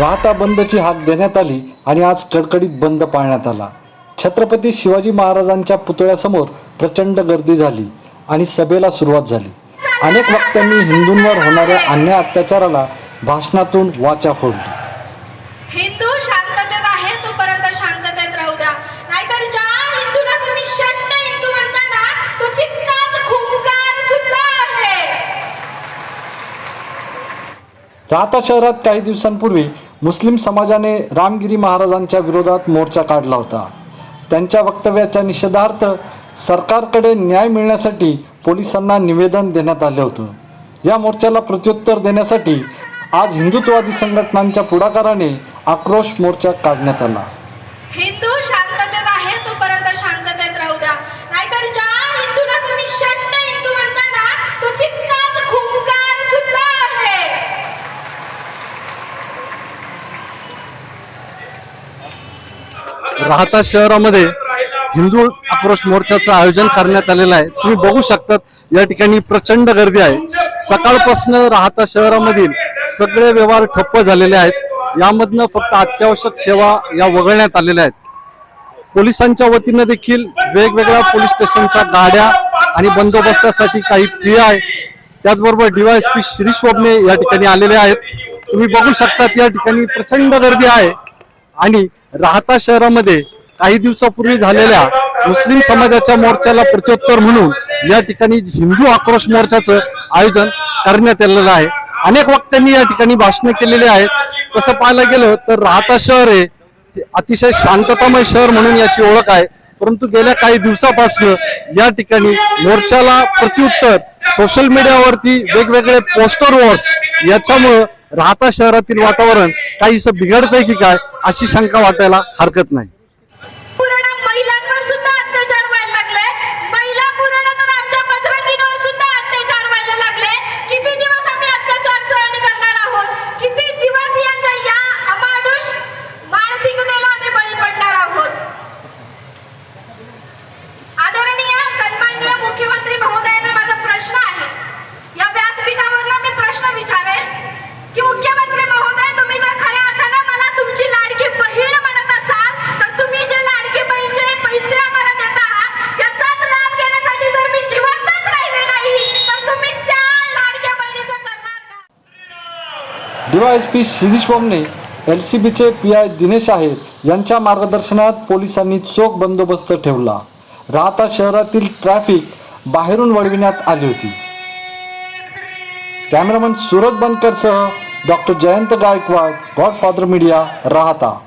राहता बंदची हाक देण्यात आली आणि आज कडकडीत बंद पाळण्यात आला. छत्रपती शिवाजी महाराजांच्या पुतळ्यासमोर प्रचंड गर्दी झाली आणि सभेला सुरुवात झाली. अनेक वक्त्यांनी हिंदूंवर होणाऱ्या अन्याय अत्याचाराला भाषणातून वाचा फोडली. हिंदू शांततेत आहे तोपर्यंत शांततेत राहू द्या. नाहीतर ज्या हिंदूला राहता शहरात काही दिवसांपूर्वी मुस्लिम समाजाने रामगिरी महाराजांच्या विरोधात मोर्चा काढला होता. त्यांच्या वक्तव्याच्या निषेधार्थ सरकारकडे न्याय मिळण्यासाठी पोलिसांना निवेदन देण्यात आले होतं. या मोर्चाला प्रत्युत्तर देण्यासाठी आज हिंदुत्ववादी संघटनांच्या पुढाकाराने आक्रोश मोर्चा काढण्यात आला. हिंदू शांततेत आहे तोपर्यंत शांततेत राहू द्या. नाहीतर ज्या हिंदूला तुम्ही शट्ट हिंदू राहता शहरामध्ये हिंदू आक्रोश मोर्चाचं आयोजन करण्यात आलेलं आहे. तुम्ही बघू शकतात या ठिकाणी प्रचंड गर्दी आहे. सकाळपासून राहता शहरामधील सगळे व्यवहार ठप्प झालेले आहेत. यामधनं फक्त अत्यावश्यक सेवा या वगळण्यात आलेल्या आहेत. पोलिसांच्या वतीनं देखील वेगवेगळ्या पोलीस स्टेशनच्या गाड्या आणि बंदोबस्तासाठी काही पी आय त्याचबरोबर डीवायएसपी श्री शोभणे या ठिकाणी आलेले आहेत. तुम्ही बघू शकतात या ठिकाणी प्रचंड गर्दी आहे. आणि राहता शहरामध्ये काही दिवसापूर्वी झालेल्या मुस्लिम समाजाच्या मोर्चाला प्रत्युत्तर म्हणून या ठिकाणी हिंदू आक्रोश मोर्चाचं आयोजन करण्यात आलेलं आहे. अनेक वक्त्यांनी या ठिकाणी भाषणं केलेली आहेत तसं पाहायला गेलं तर राहता शहर हे अतिशय शांततामय शहर म्हणून याची ओळख आहे. परंतु गेल्या काही दिवसापासून या ठिकाणी मोर्चाला प्रत्युत्तर सोशल मीडियावरती वेगवेगळे पोस्टर वॉर्स याच्यामुळं राहता शहरातील वातावरण काहीसं बिघडतंय की काय अशी शंका वाटायला हरकत नाही. DYSP Shirish Bomne L C बीचे पी आय दिनेश आहेर यांच्या मार्गदर्शनात पोलिसांनी चोख बंदोबस्त ठेवला. राहता शहरातील ट्रॅफिक बाहेरून वळविण्यात आली होती. Cameraman Suraj बनकरसह doctor Jayant Gaikwad godfather media Rahata.